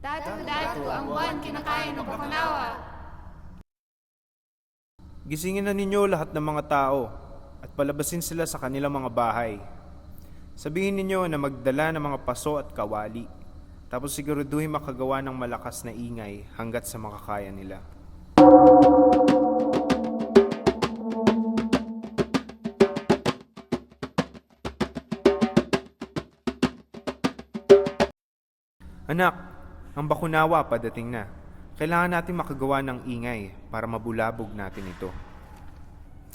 Batu ang buwan kinakain ng Bakunawa. Gisingin na ninyo lahat ng mga tao at palabasin sila sa kanilang mga bahay. Sabihin ninyo na magdala ng mga paso at kawali. Tapos siguraduhin makagawa ng malakas na ingay hanggat sa makakaya nila. Anak, ang bakunawa padating na. Kailangan natin makagawa ng ingay para mabulabog natin ito.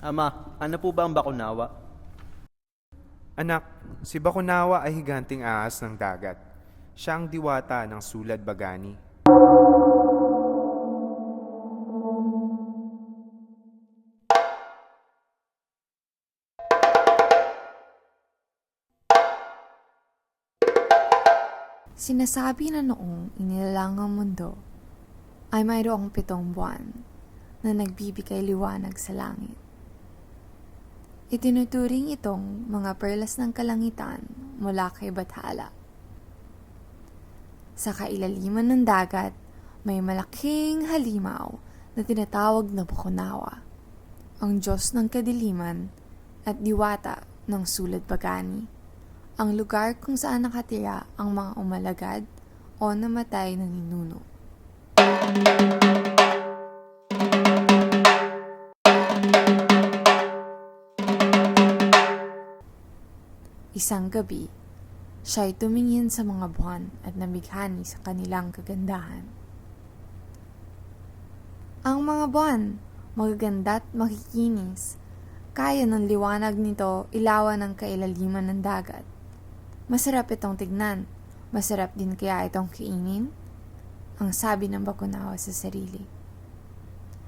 Ama, ano po ba ang bakunawa? Anak, si Bakunawa ay higanting ahas ng dagat. Siya ang diwata ng sulad bagani. Sinasabi na noong inilalang ang mundo ay mayroong pitong buwan na nagbibigay liwanag sa langit. Itinuturing itong mga perlas ng kalangitan mula kay Bathala. Sa kailaliman ng dagat, may malaking halimaw na tinatawag na Bakunawa, ang Diyos ng kadiliman at diwata ng sulad pagani ang lugar kung saan nakatira ang mga umalagad o namatay ng ninuno. Isang gabi, siya ay tumingin sa mga buwan at nabighani sa kanilang kagandahan. Ang mga buwan, magaganda at makikinis, kaya ng liwanag nito ilawan ng kailaliman ng dagat. Masarap itong tignan. Masarap din kaya itong kainin? Ang sabi ng bakunawa sa sarili.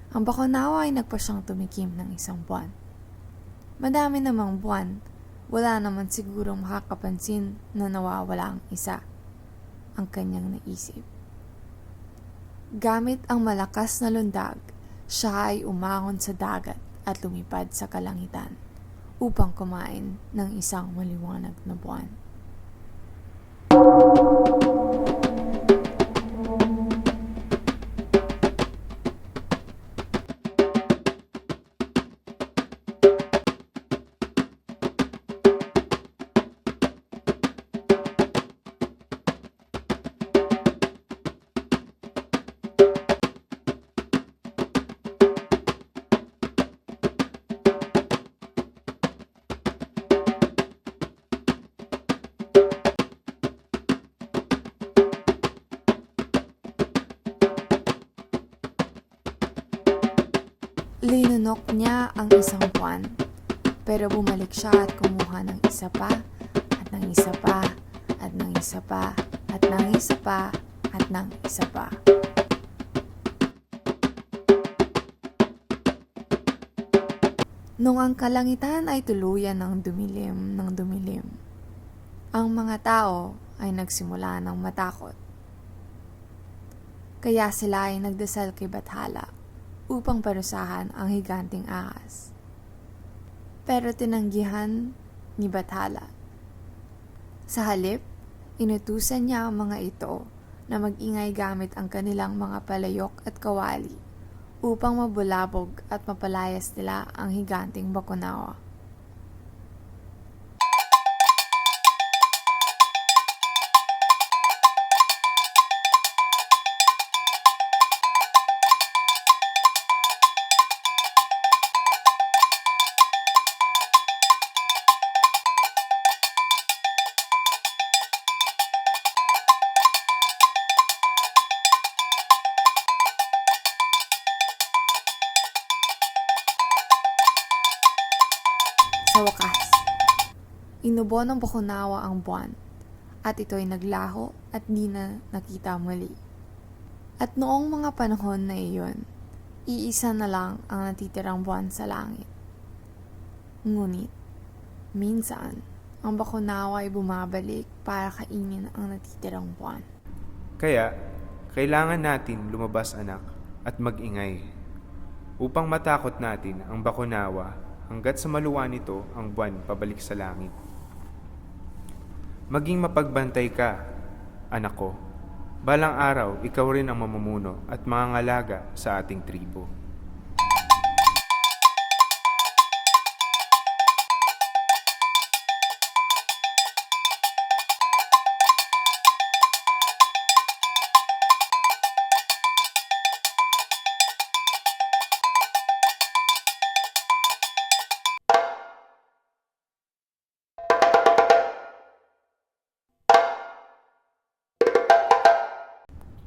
Ang bakunawa ay nagpa siyang tumikim ng isang buwan. Madami namang buwan, wala naman sigurong makakapansin na nawawala ang isa. Ang kanyang naisip. Gamit ang malakas na lundag, siya ay umangon sa dagat at lumipad sa kalangitan upang kumain ng isang maliwanag na buwan. thank you Linunok niya ang isang buwan, pero bumalik siya at kumuha ng isa pa, at ng isa pa, at ng isa pa, at ng isa pa, at ng isa pa. Nung ang kalangitan ay tuluyan ng dumilim ng dumilim, ang mga tao ay nagsimula ng matakot. Kaya sila ay nagdasal kay Bathala upang parusahan ang higanting ahas. Pero tinanggihan ni Bathala. Sa halip, inutusan niya ang mga ito na mag-ingay gamit ang kanilang mga palayok at kawali upang mabulabog at mapalayas nila ang higanting bakunawa. Sa wakas, inubo ng Bakunawa ang buwan at ito'y naglaho at di na nakita muli. At noong mga panahon na iyon, iisa na lang ang natitirang buwan sa langit. Ngunit, minsan, ang Bakunawa ay bumabalik para kainin ang natitirang buwan. Kaya, kailangan natin lumabas anak at magingay upang matakot natin ang bakunawa hanggat sa maluwa nito ang buwan pabalik sa langit. Maging mapagbantay ka, anak ko, Balang araw, ikaw rin ang mamumuno at mangangalaga sa ating tribo.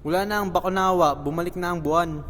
Wala na ang Bakunawa, bumalik na ang buwan.